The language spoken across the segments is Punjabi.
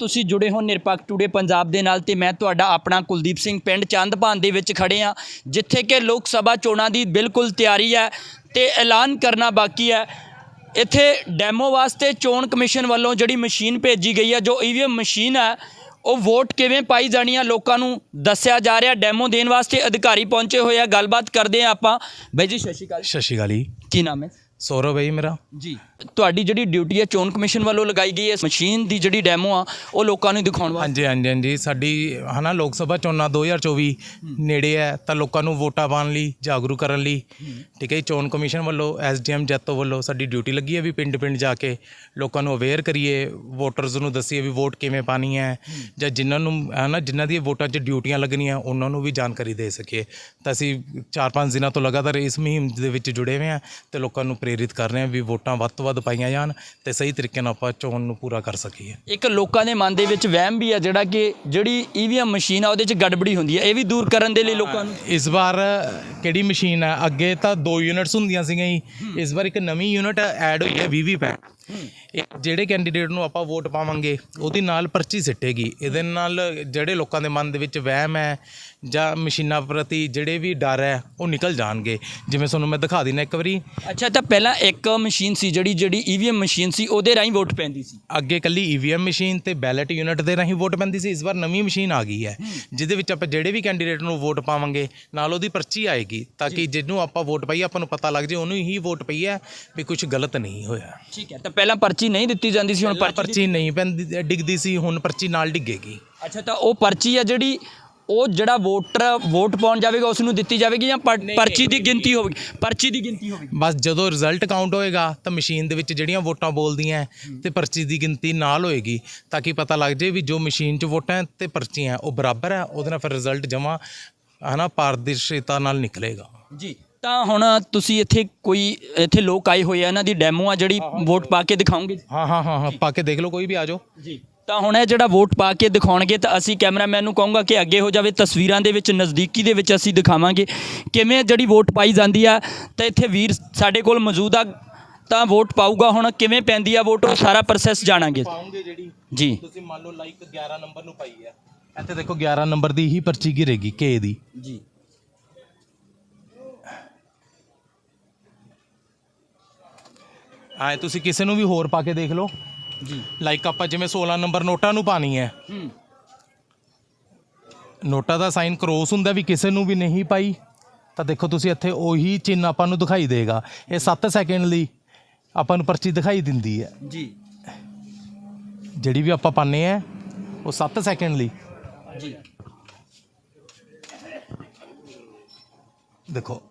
ਤੁਸੀਂ ਜੁੜੇ ਹੋ ਨਿਰਪੱਖ ਟੂਡੇ ਪੰਜਾਬ ਦੇ ਨਾਲ ਤੇ ਮੈਂ ਤੁਹਾਡਾ ਆਪਣਾ ਕੁਲਦੀਪ ਸਿੰਘ ਪਿੰਡ ਚੰਦਪਾਨ ਦੇ ਵਿੱਚ ਖੜੇ ਆ ਜਿੱਥੇ ਕਿ ਲੋਕ ਸਭਾ ਚੋਣਾਂ ਦੀ ਬਿਲਕੁਲ ਤਿਆਰੀ ਹੈ ਤੇ ਐਲਾਨ ਕਰਨਾ ਬਾਕੀ ਹੈ। ਇੱਥੇ ਡੈਮੋ ਵਾਸਤੇ ਚੋਣ ਕਮਿਸ਼ਨ ਵੱਲੋਂ ਜਿਹੜੀ ਮਸ਼ੀਨ ਭੇਜੀ ਗਈ ਹੈ ਜੋ ਈਵੀਐਮ ਮਸ਼ੀਨ ਹੈ ਉਹ ਵੋਟ ਕਿਵੇਂ ਪਾਈ ਜਾਣੀ ਆ ਲੋਕਾਂ ਨੂੰ ਦੱਸਿਆ ਜਾ ਰਿਹਾ। ਡੈਮੋ ਦੇਣ ਵਾਸਤੇ ਅਧਿਕਾਰੀ ਪਹੁੰਚੇ ਹੋਏ ਆ। ਗੱਲਬਾਤ ਕਰਦੇ ਆ ਆਪਾਂ। ਬਾਈ ਜੀ ਸਤਿ ਸ਼੍ਰੀ ਅਕਾਲ। ਸਤਿ ਸ਼੍ਰੀ ਅਕਾਲ ਜੀ। ਕੀ ਨਾਮ ਹੈ? ਸੌਰਵ ਹੈ ਜੀ ਮੇਰਾ। ਜੀ। ਤੁਹਾਡੀ ਜਿਹੜੀ ਡਿਊਟੀ ਹੈ ਚੋਣ ਕਮਿਸ਼ਨ ਵੱਲੋਂ ਲਗਾਈ ਗਈ ਹੈ ਮਸ਼ੀਨ ਦੀ ਜਿਹੜੀ ਡੈਮੋ ਆ ਉਹ ਲੋਕਾਂ ਨੂੰ ਦਿਖਾਉਣ ਵਾਸਤੇ। ਹਾਂਜੀ ਹਾਂਜੀ ਹਾਂਜੀ। ਸਾਡੀ ਹਨਾ ਲੋਕ ਸਭਾ ਚੋਣਾਂ 2024 ਨੇੜੇ ਹੈ ਤਾਂ ਲੋਕਾਂ ਨੂੰ ਵੋਟਾਂ ਪਾਉਣ ਲਈ ਜਾਗਰੂਕ ਕਰਨ ਲਈ। ਠੀਕ ਹੈ ਜੀ, ਚੋਣ ਕਮਿਸ਼ਨ ਵੱਲੋਂ ਐਸਡੀਐਮ ਜੈਤੋ ਵੱਲੋਂ ਸਾਡੀ ਡਿਊਟੀ ਲੱਗੀ ਹੈ ਵੀ ਪਿੰਡ ਪਿੰਡ ਜਾ ਕੇ ਲੋਕਾਂ ਨੂੰ ਅਵੇਅਰ ਕਰੀਏ ਵੋਟਰਸ ਨੂੰ ਦੱਸੀਏ ਵੀ ਵੋਟ ਕਿਵੇਂ ਪਾਣੀ ਹੈ। ਜਾਂ ਜਿਨ੍ਹਾਂ ਨੂੰ ਹਨਾ ਜਿਨ੍ਹਾਂ ਦੀ ਵੋਟਾਂ 'ਚ ਡਿਊਟੀਆਂ ਲੱਗਣੀਆਂ ਉਹਨਾਂ ਨੂੰ ਵੀ ਜਾਣਕਾਰੀ ਦੇ ਸਕੀਏ। ਤਾਂ ਅਸੀਂ 4-5 ਦਿਨਾਂ ਤੋਂ ਲਗਾਤਾਰ ਇਸ ਮੁਹਿੰਮ ਦੇ ਵਿੱਚ ਜੁੜੇ ਹੋਏ ਹਾਂ ਤੇ ਲੋਕਾਂ ਨੂੰ ਪ੍ਰੇਰਿਤ ਕਰ ਰਹੇ ਹਾਂ ਵੀ ਵੋਟਾਂ ਵੱਧ ਤੋਂ ਵੱਧ ਪਾਈਆਂ ਜਾਣ ਤੇ ਸਹੀ ਤਰੀਕੇ ਨਾਲ ਆਪਾਂ ਚੋਣ ਨੂੰ ਪੂਰਾ ਕਰ ਸਕੀਏ। ਇੱਕ ਲੋਕਾਂ ਦੇ ਮਨ ਦੇ ਵਿੱਚ ਵਹਿਮ ਵੀ ਆ ਜਿਹੜਾ ਕਿ ਜਿਹੜੀ ਈਵੀਐਮ ਮਸ਼ੀਨ ਆ ਉਹਦੇ 'ਚ ਗੜਬੜੀ ਹੁੰਦੀ ਹੈ ਇਹ ਵੀ ਦੂਰ ਕਰਨ ਦੇ ਲਈ ਲੋਕਾਂ ਨੂੰ। ਇਸ ਵਾਰ ਕਿਹੜੀ ਮਸ਼ੀਨ ਹੈ ਅੱਗੇ ਤਾਂ ਦੋ ਯੂਨਿਟਸ ਹੁੰਦੀਆਂ ਸੀਗੀਆਂ ਜੀ। ਇਸ ਵਾਰ ਇੱਕ ਨਵੀਂ ਯੂਨਿਟ ਐਡ ਹੋਈ ਹੈ 20 20 ਪੈਕ। ਇਹ ਜਿਹੜੇ ਕੈਂਡੀਡੇਟ ਨੂੰ ਆਪਾਂ ਵੋਟ ਪਾਵਾਂਗੇ ਉਹਦੇ ਨਾਲ ਪਰਚੀ ਸਿੱਟੇਗੀ। ਇਹਦੇ ਨਾਲ ਜਿਹੜੇ ਲੋਕਾਂ ਦੇ ਮਨ ਦੇ ਵਿੱਚ ਵਹਿਮ ਹੈ ਜਾਂ ਮਸ਼ੀਨਾਂ ਪ੍ਰਤੀ ਜਿਹੜੇ ਵੀ ਡਰ ਹੈ ਉਹ ਨਿਕਲ ਜਾਣਗੇ। ਜਿਵੇਂ ਤੁਹਾਨੂੰ ਮੈਂ ਦਿਖਾ ਦਿੰਦਾ ਇੱਕ ਵਾਰੀ। ਅੱਛਾ ਤਾਂ ਪਹਿਲਾਂ ਇੱਕ ਮਸ਼ੀਨ ਸੀ ਜਿਹੜੀ ਜਿਹੜੀ ਈਵੀਐਮ ਮਸ਼ੀਨ ਸੀ ਉਹਦੇ ਰਾਹੀਂ ਵੋਟ ਪੈਂਦੀ ਸੀ। ਅੱਗੇ ਕੱਲੀ ਈਵੀਐਮ ਮਸ਼ੀਨ ਤੇ ਬੈਲਟ ਯੂਨਿਟ ਦੇ ਰਾਹੀਂ ਵੋਟ ਪੈਂਦੀ ਸੀ। ਇਸ ਵਾਰ ਨਵੀਂ ਮਸ਼ੀਨ ਆ ਗਈ ਹੈ। ਜਿਹਦੇ ਵਿੱਚ ਆਪਾਂ ਜਿਹੜੇ ਵੀ ਕੈਂਡੀਡੇਟ ਨੂੰ ਵੋਟ ਪਾਵਾਂਗੇ ਨਾਲ ਉਹਦੀ ਪਰਚੀ ਆਏਗੀ ਤਾਂ ਕਿ ਜਿਹਨੂੰ ਆਪਾਂ ਵੋਟ ਪਾਈ ਆਪਾਂ ਨੂੰ ਪਤਾ ਲੱਗ ਜੇ ਉਹਨੂੰ ਹੀ ਵੋਟ ਪਈ ਹੈ ਵੀ ਕੁਝ ਗਲਤ ਨਹੀਂ ਹੋਇਆ। ਠੀਕ ਹੈ ਤਾਂ ਪਹਿਲਾਂ ਪਰਚੀ ਨਹੀਂ ਦਿੱਤੀ ਜਾਂਦੀ ਸੀ ਹੁਣ ਪਰਚੀ ਪਰਚੀ ਨਹੀਂ ਪੈਂਦੀ ਡਿੱਗਦੀ ਸੀ ਹੁਣ ਪਰਚੀ ਨਾਲ ਡਿੱਗੇਗੀ। ਅੱਛਾ ਤਾਂ ਉਹ ਪਰਚੀ ਆ ਜਿਹੜੀ ਉਹ ਜਿਹੜਾ ਵੋਟਰ ਵੋਟ ਪਾਉਣ ਜਾਵੇਗਾ ਉਸ ਨੂੰ ਦਿੱਤੀ ਜਾਵੇਗੀ ਜਾਂ ਪਰ- ਪਰਚੀ ਦੀ ਗਿਣਤੀ ਹੋਵੇਗੀ? ਪਰਚੀ ਦੀ ਗਿਣਤੀ ਹੋਵੇਗੀ? ਬਸ ਜਦੋਂ ਰਿਜ਼ਲਟ ਕਾਊਂਟ ਹੋਏਗਾ ਤਾਂ ਮਸ਼ੀਨ ਦੇ ਵਿੱਚ ਜਿਹੜੀਆਂ ਵੋਟਾਂ ਬੋਲਦੀਆਂ ਤੇ ਪਰਚੀ ਦੀ ਗਿਣਤੀ ਨਾਲ ਹੋਏਗੀ ਤਾਂ ਕਿ ਪਤਾ ਲੱਗ ਜੇ ਵੀ ਜੋ ਮਸ਼ੀਨ 'ਚ ਵੋਟਾਂ ਹੈ ਤੇ ਪਰਚੀਆਂ ਹੈ, ਉਹ ਬਰਾਬਰ ਹੈ ਉਹਦੇ ਨਾਲ ਫਿਰ ਰਿਜ਼ਲਟ ਜਮਾ ਹਨਾ ਪਾਰਦਰਸ਼ਤਾ ਨਾਲ ਨਿਕਲੇਗਾ। ਜੀ। ਤਾਂ ਹੁਣ ਤੁਸੀਂ ਇੱਥੇ ਕੋਈ ਇੱਥੇ ਲੋਕ ਆਏ ਹੋਏ ਆ ਇਹਨਾਂ ਦੀ ਡੈਮੋ ਆ ਜਿਹੜੀ ਵੋਟ ਪਾ ਕੇ ਦਿਖਾਓਗੇ ਹਾਂ ਹਾਂ ਹਾਂ ਹਾਂ ਪਾ ਕੇ ਦੇਖ ਲਓ ਕੋਈ ਵੀ ਆ ਜਾਓ। ਜੀ। ਤਾਂ ਹੁਣ ਇਹ ਜਿਹੜਾ ਵੋਟ ਪਾ ਕੇ ਦਿਖਾਉਣਗੇ ਤਾਂ ਅਸੀਂ ਕੈਮਰਾਮੈਨ ਨੂੰ ਕਹੂੰਗਾ ਕਿ ਅੱਗੇ ਹੋ ਜਾਵੇ ਤਸਵੀਰਾਂ ਦੇ ਵਿੱਚ ਨਜ਼ਦੀਕੀ ਦੇ ਵਿੱਚ ਅਸੀਂ ਦਿਖਾਵਾਂਗੇ। ਕਿਵੇਂ ਜਿਹੜੀ ਵੋਟ ਪਾਈ ਜਾਂਦੀ ਆ ਤਾਂ ਇੱਥੇ ਵੀਰ ਸਾਡੇ ਕੋਲ ਮੌਜੂਦ ਆ ਤਾਂ ਵੋਟ ਪਾਊਗਾ ਹੁਣ ਕਿਵੇਂ ਪੈਂਦੀ ਆ ਵੋਟ ਉਹ ਸਾਰਾ ਪ੍ਰੋਸੈਸ ਜਾਣਾਂਗੇ। ਪਾਉਂਗੇ ਜਿਹੜੀ ਜੀ। ਤੁਸੀਂ ਮੰਨ ਲਓ ਲਾਈਕ 11 ਨੰਬਰ ਨੂੰ ਪਾਈ ਹੈ ਇੱਥੇ ਦੇਖੋ 11 ਨੰਬਰ ਦੀ ਹੀ ਪਰਚੀ ਗਿਰੇਗੀ ਕੇ ਦੀ। ਜੀ। ਆਏ ਤੁਸੀਂ ਕਿਸੇ ਨੂੰ ਵੀ ਹੋਰ ਪਾ ਕੇ ਦੇਖ ਲਓ। ਜੀ। ਲਾਈਕ ਆਪਾਂ ਜਿਵੇਂ 16 ਨੰਬਰ ਨੋਟਾਂ ਨੂੰ ਪਾਣੀ ਹੈ। ਨੋਟਾਂ ਦਾ ਸਾਈਨ ਕ੍ਰੋਸ ਹੁੰਦਾ ਵੀ ਕਿਸੇ ਨੂੰ ਵੀ ਨਹੀਂ ਪਾਈ ਤਾਂ ਦੇਖੋ ਤੁਸੀਂ ਇੱਥੇ ਉਹੀ ਚਿੰਨ੍ਹ ਆਪਾਂ ਨੂੰ ਦਿਖਾਈ ਦੇਗਾ। ਇਹ 7 ਸੈਕਿੰਡ ਲਈ ਆਪਾਂ ਨੂੰ ਪਰਚੀ ਦਿਖਾਈ ਦਿੰਦੀ ਹੈ। ਜੀ। ਜਿਹੜੀ ਵੀ ਆਪਾਂ ਪਾਣੇ ਆ ਉਹ 7 ਸੈਕਿੰਡ ਲਈ। ਜੀ। ਦੇਖੋ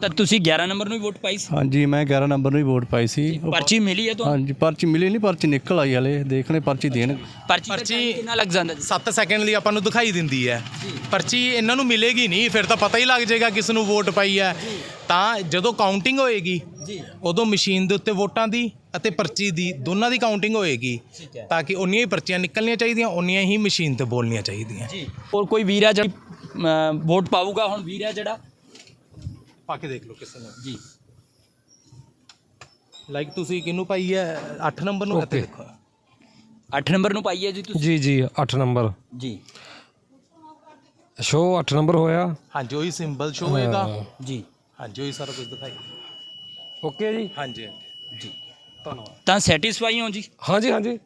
ਤਾਂ ਤੁਸੀਂ 11 ਨੰਬਰ ਨੂੰ ਹੀ ਵੋਟ ਪਾਈ ਸੀ? ਹਾਂਜੀ ਮੈਂ 11 ਨੰਬਰ ਨੂੰ ਹੀ ਵੋਟ ਪਾਈ ਸੀ। ਪਰਚੀ ਮਿਲੀ ਹੈ ਤੁਹਾਨੂੰ? ਹਾਂਜੀ ਪਰਚੀ ਮਿਲੀ ਨਹੀਂ ਪਰਚੀ ਨਿਕਲ ਆਈ ਹਲੇ ਦੇਖਣੇ ਪਰਚੀ ਦੇਣ। ਪਰਚੀ ਦਾ ਪਰਚੀ- time ਕਿੰਨਾ ਲੱਗ ਜਾਂਦਾ ਜੀ? 7 ਸੈਕਿੰਡ ਲਈ ਆਪਾਂ ਨੂੰ ਦਿਖਾਈ ਦਿੰਦੀ ਹੈ। ਪਰਚੀ ਇਹਨਾਂ ਨੂੰ ਮਿਲੇਗੀ ਨਹੀਂ ਫਿਰ ਤਾਂ ਪਤਾ ਹੀ ਲੱਗ ਜਾਏਗਾ ਕਿਸ ਨੂੰ ਵੋਟ ਪਾਈ ਹੈ। ਤਾਂ ਜਦੋਂ ਕਾਊਂਟਿੰਗ ਹੋਏਗੀ ਜੀ। ਉਦੋਂ ਮਸ਼ੀਨ ਦੇ ਉੱਤੇ ਵੋਟਾਂ ਦੀ ਅਤੇ ਪਰਚੀ ਦੀ ਦੋਨਾਂ ਦੀ ਕਾਊਂਟਿੰਗ ਹੋਏਗੀ। ਠੀਕ ਹੈ। ਤਾਂ ਕਿ ਉਨੀਆਂ ਹੀ ਪਰਚੀਆਂ ਨਿਕਲਣੀਆਂ ਚਾਹੀਦੀਆਂ ਉਨੀਆਂ ਹੀ ਮਸ਼ੀਨ ਤੇ ਬੋਲਣੀਆਂ ਚਾਹੀਦੀਆਂ। ਜੀ। ਹੋਰ ਕੋਈ ਵੀਰ ਹੈ ਜਿਹੜਾ ਅਮ, ਵੋਟ ਪਾਊਗਾ ਹੁਣ ਵੀਰ ਹੈ ਜਿਹੜਾ? ਪਾ ਕੇ ਦੇਖ ਲਓ ਕਿਸੇ ਨੂੰ। ਜੀ। ਲਾਈਕ ਤੁਸੀਂ ਕਿਹਨੂੰ ਪਾਈ ਹੈ? 8 ਨੰਬਰ ਨੂੰ ਇੱਥੇ ਦੇਖੋ। 8 ਨੰਬਰ ਨੂੰ ਪਾਈ ਹੈ ਜੀ ਤੁਸੀਂ? ਜੀ ਜੀ 8 ਨੰਬਰ। ਜੀ। ਸ਼ੋ 8 ਨੰਬਰ ਹੋਇਆ। ਹਾਂਜੀ ਉਹੀ ਸਿੰਬਲ ਸ਼ੋ ਹੋਏਗਾ। ਜੀ। ਹਾਂਜੀ ਉਹੀ ਸਾਰਾ ਕੁਝ ਦਿਖਾਈ। ਓਕੇ ਜੀ। ਹਾਂਜੀ ਜੀ। ਧੰਨਵਾਦ। ਤਾਂ ਸੈਟੀਸਫਾਈ ਹੋ ਜੀ? ਹਾਂਜੀ ਹਾਂਜੀ।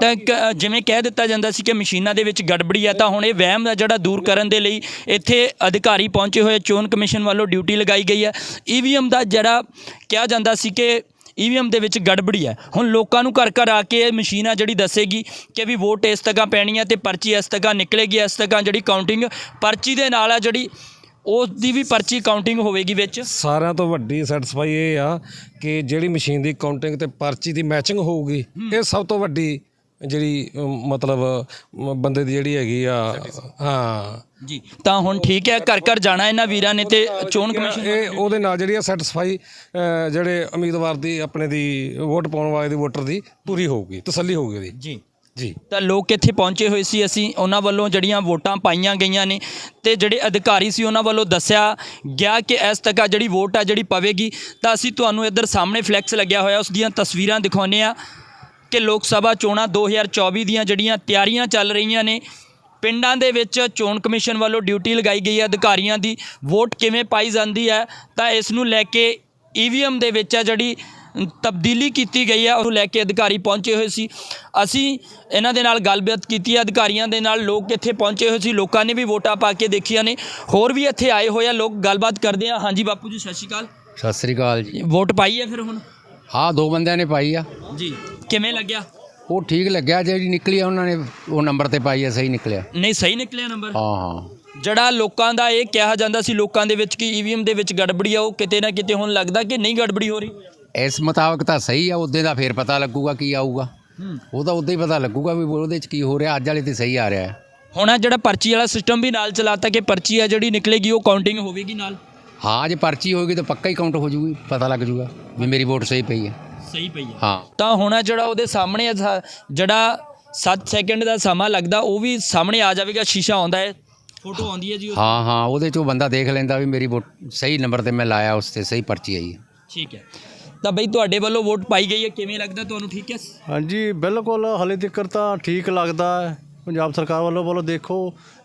ਤਾਂ ਕ- ਜਿਵੇਂ ਕਹਿ ਦਿੱਤਾ ਜਾਂਦਾ ਸੀ ਕਿ ਮਸ਼ੀਨਾਂ ਦੇ ਵਿੱਚ ਗੜਬੜੀ ਆ ਤਾਂ ਹੁਣ ਇਹ ਵਹਿਮ ਦਾ ਜਿਹੜਾ ਦੂਰ ਕਰਨ ਦੇ ਲਈ ਇੱਥੇ ਅਧਿਕਾਰੀ ਪਹੁੰਚੇ ਹੋਏ ਚੋਣ ਕਮਿਸ਼ਨ ਵੱਲੋਂ ਡਿਊਟੀ ਲਗਾਈ ਗਈ ਹੈ ਈਵੀਐਮ ਦਾ ਜਿਹੜਾ ਕਿਹਾ ਜਾਂਦਾ ਸੀ ਕਿ ਈਵੀਐਮ ਦੇ ਵਿੱਚ ਗੜਬੜੀ ਹੈ ਹੁਣ ਲੋਕਾਂ ਨੂੰ ਘਰ ਘਰ ਆ ਕੇ ਇਹ ਮਸ਼ੀਨ ਆ ਜਿਹੜੀ ਦੱਸੇਗੀ ਕਿ ਵੀ ਵੋਟ ਇਸ ਤੱਕਾਂ ਪੈਣੀ ਹੈ ਤੇ ਪਰਚੀ ਇਸ ਤੱਕਾਂ ਨਿਕਲੇਗੀ ਇਸ ਤੱਕਾਂ ਜਿਹੜੀ ਕਾਊਂਟਿੰਗ ਪਰਚੀ ਦੇ ਨਾਲ ਆ ਜਿਹੜੀ ਉਸ ਦੀ ਵੀ ਪਰਚੀ ਕਾਊਂਟਿੰਗ ਹੋਵੇਗੀ ਵਿੱਚ। ਸਾਰਿਆਂ ਤੋਂ ਵੱਡੀ ਸੈਟੀਸਫਾਈ ਇਹ ਆ ਕਿ ਜਿਹੜੀ ਮਸ਼ੀਨ ਦੀ ਕਾਊਂਟਿੰਗ ਤੇ ਪਰਚੀ ਦੀ ਮੈਚਿੰਗ ਹੋਊਗੀ ਇਹ ਸਭ ਤੋਂ ਵੱਡੀ ਜਿਹੜੀ ਅਮ, ਮਤਲਬ ਅਮ, ਬੰਦੇ ਦੀ ਜਿਹੜੀ ਹੈਗੀ ਆ ਹਾਂ। ਜੀ ਤਾਂ ਹੁਣ ਠੀਕ ਹੈ ਘਰ ਘਰ ਜਾਣਾ ਇਹਨਾਂ ਵੀਰਾਂ ਨੇ ਤੇ ਚੋਣ ਕਮਿਸ਼ਨ ਇਹ ਉਹਦੇ ਨਾਲ ਜਿਹੜੀ ਆ ਸੈਟੀਸਫਾਈ ਜਿਹੜੇ ਉਮੀਦਵਾਰ ਦੀ ਆਪਣੇ ਦੀ ਵੋਟ ਪਾਉਣ ਵਾਲੇ ਦੀ ਵੋਟਰ ਦੀ ਪੂਰੀ ਹੋਊਗੀ ਤਸੱਲੀ ਹੋਊਗੀ ਉਹਦੀ ਜੀ। ਜੀ। ਤਾਂ ਲੋਕ ਇੱਥੇ ਪਹੁੰਚੇ ਹੋਏ ਸੀ? ਅਸੀਂ ਉਹਨਾਂ ਵੱਲੋਂ ਜਿਹੜੀਆਂ ਵੋਟਾਂ ਪਾਈਆਂ ਗਈਆਂ ਨੇ ਤੇ ਜਿਹੜੇ ਅਧਿਕਾਰੀ ਸੀ ਉਹਨਾਂ ਵੱਲੋਂ ਦੱਸਿਆ ਗਿਆ ਕਿ ਇਸ ਤੱਕ ਆ ਜਿਹੜੀ ਵੋਟ ਆ ਜਿਹੜੀ ਪਵੇਗੀ। ਤਾਂ ਅਸੀਂ ਤੁਹਾਨੂੰ ਇੱਧਰ ਸਾਹਮਣੇ ਫਲੈਕਸ ਲੱਗਿਆ ਹੋਇਆ ਉਸ ਦੀਆਂ ਤਸਵੀਰਾਂ ਦਿਖਾਉਂਦੇ ਆ ਕਿ ਲੋਕ ਸਭਾ ਚੋਣਾਂ 2024 ਦੀਆਂ ਜਿਹੜੀਆਂ ਤਿਆਰੀਆਂ ਚੱਲ ਰਹੀਆਂ ਨੇ ਪਿੰਡਾਂ ਦੇ ਵਿੱਚ ਚੋਣ ਕਮਿਸ਼ਨ ਵੱਲੋਂ ਡਿਊਟੀ ਲਗਾਈ ਗਈ ਹੈ ਅਧਿਕਾਰੀਆਂ ਦੀ ਵੋਟ ਕਿਵੇਂ ਪਾਈ ਜਾਂਦੀ ਹੈ ਤਾਂ ਇਸ ਨੂੰ ਲੈ ਕੇ ਈਵੀਐਮ ਦੇ ਵਿੱਚ ਆ ਜਿਹੜੀ ਤਬਦੀਲੀ ਕੀਤੀ ਗਈ ਹੈ ਉਹਨੂੰ ਲੈ ਕੇ ਅਧਿਕਾਰੀ ਪਹੁੰਚੇ ਹੋਏ ਸੀ। ਅਸੀਂ ਇਹਨਾਂ ਦੇ ਨਾਲ ਗੱਲਬਾਤ ਕੀਤੀ ਹੈ ਅਧਿਕਾਰੀਆਂ ਦੇ ਨਾਲ ਲੋਕ ਇੱਥੇ ਪਹੁੰਚੇ ਹੋਏ ਸੀ ਲੋਕਾਂ ਨੇ ਵੀ ਵੋਟਾਂ ਪਾ ਕੇ ਦੇਖੀਆਂ ਨੇ। ਹੋਰ ਵੀ ਇੱਥੇ ਆਏ ਹੋਏ ਆ ਲੋਕ ਗੱਲਬਾਤ ਕਰਦੇ ਆ। ਹਾਂਜੀ ਬਾਪੂ ਜੀ ਸਤਿ ਸ਼੍ਰੀ ਅਕਾਲ। ਸਤਿ ਸ੍ਰੀ ਅਕਾਲ ਜੀ। ਵੋਟ ਪਾਈ ਹੈ ਫਿਰ ਹੁਣ? ਹਾਂ ਦੋ ਬੰਦਿਆਂ ਨੇ ਪਾਈ ਆ। ਜੀ। ਕਿਵੇਂ ਲੱਗਿਆ? ਉਹ ਠੀਕ ਲੱਗਿਆ ਜਿਹੜੀ ਨਿਕਲੀ ਆ ਉਹਨਾਂ ਨੇ ਉਹ ਨੰਬਰ ਤੇ ਪਾਈ ਆ ਸਹੀ ਨਿਕਲਿਆ। ਨਹੀਂ ਸਹੀ ਨਿਕਲਿਆ ਨੰਬਰ? ਹਾਂ ਹਾਂ। ਜਿਹੜਾ ਲੋਕਾਂ ਦਾ ਇਹ ਕਿਹਾ ਜਾਂਦਾ ਸੀ ਲੋਕਾਂ ਦੇ ਵਿੱਚ ਕਿ ਈਵੀਐਮ ਦੇ ਵਿੱਚ ਗੜਬੜੀ ਆ ਉਹ ਕਿਤੇ ਨਾ ਕਿਤੇ ਹੁਣ ਲੱਗਦਾ ਕਿ ਨਹੀਂ ਗੜਬੜੀ ਹੋ ਰਹੀ? ਇਸ ਮੁਤਾਬਕ ਤਾਂ ਸਹੀ ਆ ਉਹਦੇ ਦਾ ਫੇਰ ਪਤਾ ਲੱਗੂਗਾ ਕੀ ਆਊਗਾ। ਉਹ ਤਾਂ ਉਦੋਂ ਹੀ ਪਤਾ ਲੱਗੂਗਾ ਵੀ ਉਹਦੇ ਚ ਕੀ ਹੋ ਰਿਹਾ ਅੱਜ ਵਾਲੇ ਤੇ ਸਹੀ ਆ ਰਿਹਾ। ਹੁਣ ਆਹ ਜਿਹੜਾ ਪਰਚੀ ਵਾਲਾ ਸਿਸਟਮ ਵੀ ਨਾਲ ਚਲਾਤਾ ਕਿ ਪਰਚੀ ਆ ਜਿਹੜੀ ਨਿਕਲੇਗੀ ਉਹ ਕਾਊਂਟਿੰਗ ਹੋਵੇਗੀ ਨਾਲ? ਹਾਂ ਜੇ ਪਰਚੀ ਹੋਏਗੀ ਤਾਂ ਪੱਕਾ ਹੀ ਕਾਊਂਟ ਹੋ ਜੂਗੀ ਪਤਾ ਲੱਗ ਜੂਗਾ ਵੀ ਮੇਰੀ ਵੋਟ ਸਹੀ ਪਈ ਹੈ ਸਹੀ ਪਈ ਆ ਹਾਂ। ਤਾਂ ਹੁਣ ਆਹ ਜਿਹੜਾ ਉਹਦੇ ਸਾਹਮਣੇ ਆ ਸਾ- ਜਿਹੜਾ 7 ਸੈਕਿੰਡ ਦਾ ਸਮਾਂ ਲੱਗਦਾ ਉਹ ਵੀ ਸਾਹਮਣੇ ਆ ਜਾਵੇਗਾ ਸ਼ੀਸ਼ਾ ਆਉਂਦਾ ਹੈ। ਫੋਟੋ ਆਉਂਦੀ ਹੈ ਜੀ ਉਹ ਹਾਂ ਹਾਂ ਉਹਦੇ ਚੋਂ ਬੰਦਾ ਦੇਖ ਲੈਂਦਾ ਵੀ ਮੇਰੀ ਵੋਟ ਸਹੀ ਨੰਬਰ ਤੇ ਮੈਂ ਲਾਇਆ ਉਸ ਤੇ ਸਹੀ ਪਰਚੀ ਆਈ ਹੈ। ਠੀਕ ਹੈ। ਤਾਂ ਬਈ ਤੁਹਾਡੇ ਵੱਲੋਂ ਵੋਟ ਪਾਈ ਗਈ ਹੈ ਕਿਵੇਂ ਲੱਗਦਾ ਤੁਹਾਨੂੰ? ਠੀਕ ਹੈ। ਹਾਂਜੀ ਬਿਲਕੁਲ ਹਲੇ ਤੱਕ ਤਾਂ ਠੀਕ ਲੱਗਦਾ ਹੈ। ਪੰਜਾਬ ਸਰਕਾਰ ਵੱਲੋਂ ਵੱਲੋਂ ਦੇਖੋ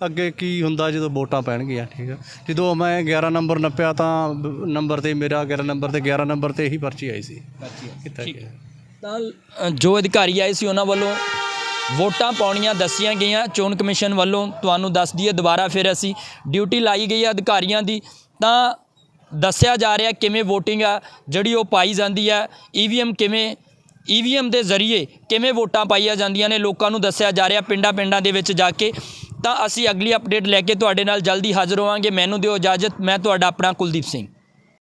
ਅੱਗੇ ਕੀ ਹੁੰਦਾ ਜਦੋਂ ਵੋਟਾਂ ਪੈਣਗੀਆਂ ਠੀਕ ਹੈ ਜਦੋਂ ਮੈਂ 11 ਨੰਬਰ ਨੱਪਿਆ ਤਾਂ ਨੰਬਰ ਤੇ ਮੇਰਾ 11 ਨੰਬਰ ਤੇ 11 ਨੰਬਰ ਤੇ ਹੀ ਪਰਚੀ ਆਈ ਸੀ। ਕੀਤਾ ਗਿਆ? ਤਾਂ ਜੋ ਅਧਿਕਾਰੀ ਆਏ ਸੀ ਉਹਨਾਂ ਵੱਲੋਂ ਵੋਟਾਂ ਪਾਉਣੀਆਂ ਦੱਸੀਆਂ ਗਈਆਂ। ਚੋਣ ਕਮਿਸ਼ਨ ਵੱਲੋਂ ਤੁਹਾਨੂੰ ਦੱਸ ਦਈਏ ਦੁਬਾਰਾ ਫਿਰ ਅਸੀਂ ਡਿਊਟੀ ਲਾਈ ਗਈ ਹੈ ਅਧਿਕਾਰੀਆਂ ਦੀ। ਤਾਂ ਦੱਸਿਆ ਜਾ ਰਿਹਾ ਕਿਵੇਂ VOTING ਆ ਜਿਹੜੀ ਉਹ ਪਾਈ ਜਾਂਦੀ ਹੈ ਈਵੀਐਮ ਕਿਵੇਂ ਈਵੀਐਮ ਦੇ ਜ਼ਰੀਏ ਕਿਵੇਂ ਵੋਟਾਂ ਪਾਈਆਂ ਜਾਂਦੀਆਂ ਨੇ, ਲੋਕਾਂ ਨੂੰ ਦੱਸਿਆ ਜਾ ਰਿਹਾ ਪਿੰਡਾਂ ਪਿੰਡਾਂ ਦੇ ਵਿੱਚ ਜਾ ਕੇ। ਤਾਂ ਅਸੀਂ ਅਗਲੀ ਅਪਡੇਟ ਲੈ ਕੇ ਤੁਹਾਡੇ ਨਾਲ ਜਲਦੀ ਹਾਜ਼ਰ ਹੋਵਾਂਗੇ। ਮੈਨੂੰ ਦਿਓ ਇਜਾਜ਼ਤ। ਮੈਂ ਤੁਹਾਡਾ ਆਪਣਾ ਕੁਲਦੀਪ ਸਿੰਘ।